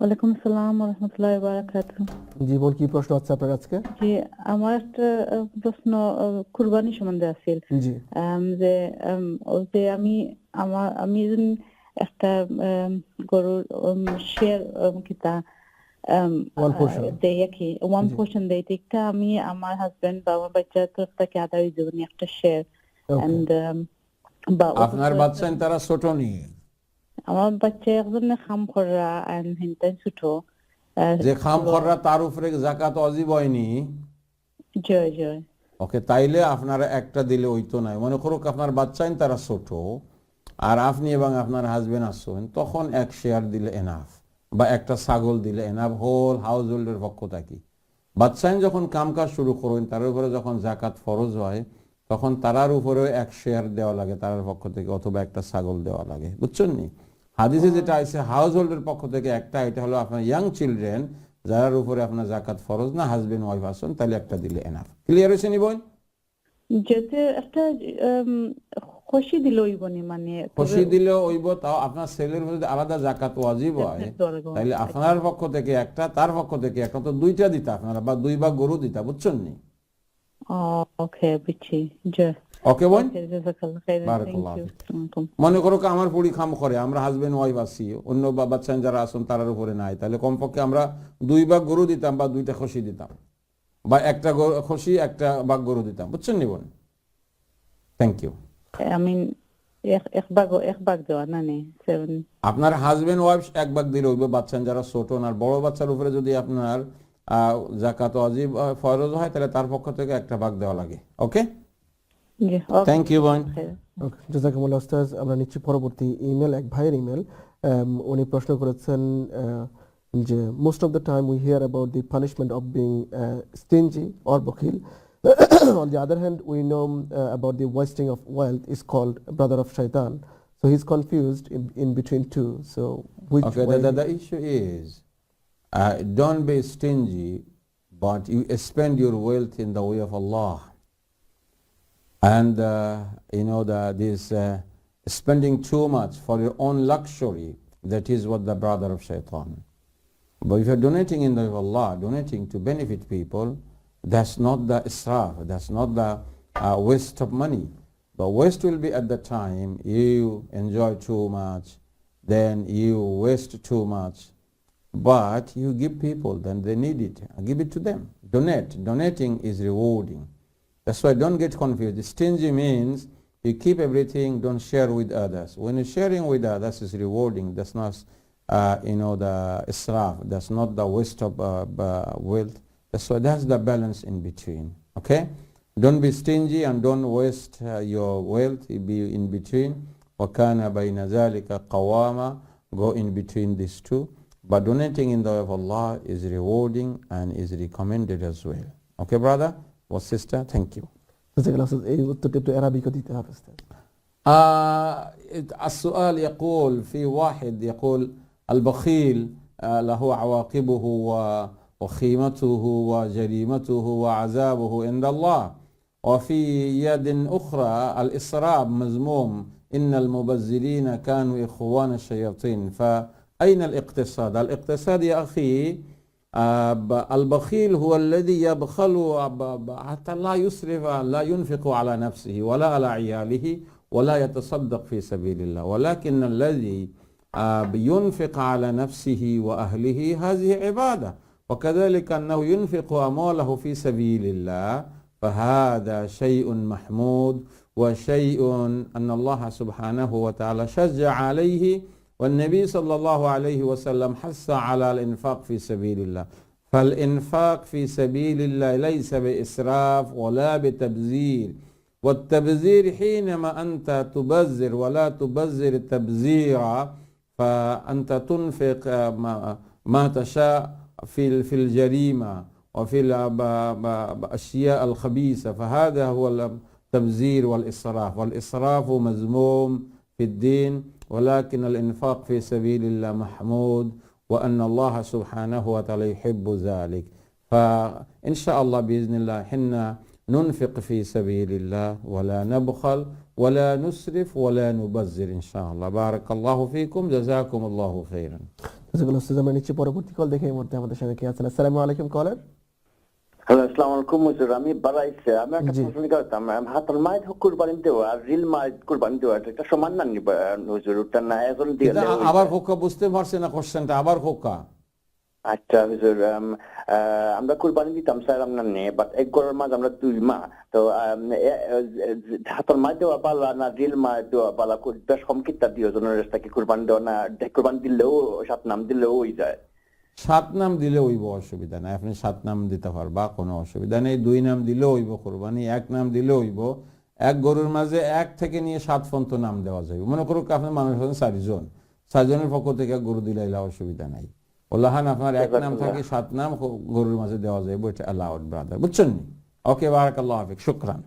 ওয়ালাইকুম আসসালাম রহমতুল্লাহ বারাকাত জীবন কি প্রশ্ন আছে আপনার আজকে? জি আমার একটা প্রশ্ন কুরবানি সম্বন্ধে আছিল জি। যে যে আমি আমার আমি একটা গরুর শেয়ার কিতা কি ওয়ান জি। পোর্শন দেই ঠিকটা আমি আমার হাজবেন্ড বা আমার বাচ্চার তরফ থেকে আদায় যাবেন একটা শেয়ার এন্ড আপনার বাচ্চা তারা ছোট নি? আমার বাচ্চা একজন খাম এন্ড হিনতেন ছোট। যে খাম খররা তার উপরে জাকাত অজীব হয়নি। জয় জয়। ওকে তাইলে আপনারা একটা দিলে ওই তো নাই মনে করুক আপনার বাচ্চাইন তারা ছোট। আর আপনি এবং আপনার হাজবেন্ড আসছেন তখন এক শেয়ার দিলে এনাফ বা একটা ছাগল দিলে এনাফ হোল হাউস হোল্ডের পক্ষ থাকি। বাচ্চাইন যখন কামকাজ শুরু করবেন তার উপরে যখন জাকাত ফরজ হয় তখন তারার উপরেও এক শেয়ার দেওয়া লাগে তার পক্ষ থেকে অথবা একটা ছাগল দেওয়া লাগে। বুঝছেন নি? হাদিসে যেটা আছে হাউস হোল্ডের পক্ষ থেকে একটা এটা হলো আপনার ইয়াং চিলড্রেন যার উপরে আপনার জাকাত ফরজ না হাজবেন্ড ওয়াইফ আসুন তাহলে একটা দিলে এনাফ ক্লিয়ার হয়েছে নি বোন? যেতে একটা খুশি দিল হইবনি মানে খুশি দিলে ওইব তাও আপনার ছেলের মধ্যে আলাদা জাকাত ওয়াজিব হয় তাইলে আপনার পক্ষ থেকে একটা তার পক্ষ থেকে একটা তো দুইটা দিতা আপনারা বা দুই বা গরু দিতা বুঝছেন নি? ওকে বুঝছি জয়। ওকে বোন। মনে করো কি আমার পুরি খাম করে আমরা হাজবেন্ড ওয়াইফ আছি অন্য বাচ্চা যারা আসুন তার উপরে নাই। তাহলে কমপক্ষে আমরা দুই ভাগ গরু দিতাম বা দুইটা খসি দিতাম। বা একটা খসি একটা ভাগ গরু দিতাম। বুঝছেন নি বোন? থ্যাংক ইউ আপনার হাজবেন্ড ওয়াইফ এক ভাগ দিলে হইবে বাচ্চা যারা ছোট আর বড় বাচ্চার উপরে যদি আপনার আহ, জাকাত অজীব ফরজ হয় তাহলে তার পক্ষ থেকে একটা ভাগ দেওয়া লাগে। ওকে থ্যাংক ইউ বোন খাইরান। ওকে জাজাকুমুল্লাহ উস্তাজ আমরা নিচ্ছি পরবর্তী ইমেল এক ভাইয়ের ইমেল উনি প্রশ্ন করেছেন আহ, যে most of the time we hear about the punishment of being stingy or বকিল on the other hand we know uh, about the wasting of wealth is called brother of shaitan so he's confused in, in between two so which Okay, way the, the, the issue is uh, don't be stingy, but you spend your wealth in the way of Allah. And uh, you know that this uh, spending too much for your own luxury, that is what the brother of shaitan. But if you're donating in the way of Allah, donating to benefit people, that's not the israf, that's not the uh, waste of money. But waste will be at the time you enjoy too much, then you waste too much, but you give people, then they need it. Give it to them. Donate. Donating is rewarding. That's why don't get confused. Stingy means you keep everything, don't share with others. When you're sharing with others, it's rewarding. That's not, uh, you know, the israf. That's not the waste of uh, b- wealth. That's why that's the balance in between. Okay? Don't be stingy and don't waste uh, your wealth. Be in between. وَكَانَ بَيْنَ ذَلِكَ قَوَامًا Go in between these two. But donating in the way of Allah is rewarding and is recommended as well. Okay, brother والسيستر ثانك يو جزاك الله السؤال يقول في واحد يقول البخيل له عواقبه وخيمته وجريمته وعذابه عند الله وفي يد أخرى الإسراب مذموم إن المبذرين كانوا إخوان الشياطين فأين الاقتصاد؟ الاقتصاد يا أخي البخيل هو الذي يبخل حتى لا يسرف لا ينفق على نفسه ولا على عياله ولا يتصدق في سبيل الله. ولكن الذي ينفق على نفسه وأهله هذه عبادة. وكذلك أنه ينفق أمواله في سبيل الله فهذا شيء محمود وشيء أن الله سبحانه وتعالى شجع عليه والنبي صلى الله عليه وسلم حث على الإنفاق في سبيل الله. فالإنفاق في سبيل الله ليس بإسراف ولا بتبذير. والتبذير حينما أنت تبذر ولا تبذر تبذيرا فأنت تنفق ما, تشاء في في الجريمة وفي الأشياء الخبيثة. فهذا هو التبذير والإسراف. والإسراف مذموم في الدين. ولكن الإنفاق في سبيل الله محمود وأن الله سبحانه وتعالى يحب ذلك فإن شاء الله بإذن الله حنا ننفق في سبيل الله ولا نبخل ولا نسرف ولا نبذر إن شاء الله بارك الله فيكم جزاكم الله خيرا যেগুলো হচ্ছে যে আমরা নিচ্ছি পরবর্তী call দেখে এই মুহূর্তে আমাদের সঙ্গে কে আছেন আসসালামু আলাইকুম কলার হ্যালো আসসালামু আলাইকুম হুজুর আমি বাড়াইছে আমি একটা। প্রশ্ন করতাম হাতের মায়ের কুরবানি দেওয়া আর রিল মায়ের কুরবানি দেওয়া এটা সমান না হুজুর ওটা না এখন দিয়ে আবার হোকা বুঝতে পারছি না কোশ্চেনটা আবার হোকা। আচ্ছা হুজুর আমরা কুরবানি দিতাম স্যার আপনার নিয়ে বাট এক গড়ের মাঝ আমরা দুই মা। তো হাতের মা দেওয়া পালা না রিল মা দেওয়া পালা বেশ কম কিতা দিও জনের রাস্তাকে কুরবানি দেওয়া না কুরবানি দিলেও সাত নাম দিলেও হয়ে যায়। সাত নাম দিলে হইব অসুবিধা নাই। আপনি সাত নাম দিতে পারবা কোনো অসুবিধা নেই। দুই নাম দিলে হইব কোরবানি এক নাম দিলে হইব এক গরুর মাঝে এক থেকে নিয়ে সাত পর্যন্ত নাম দেওয়া যাবে মনে করুক আপনার মানুষ হচ্ছেন চারজন। চারজনের পক্ষ থেকে গরু দিলে এলা অসুবিধা নাই। ওল্লাহান আপনার এক নাম থাকে সাত নাম গরুর মাঝে দেওয়া যাবে এটা অ্যালাউড ব্রাদার বুঝছেন নি? ওকে বারাকাল্লাহ হাফিক শুক্রান।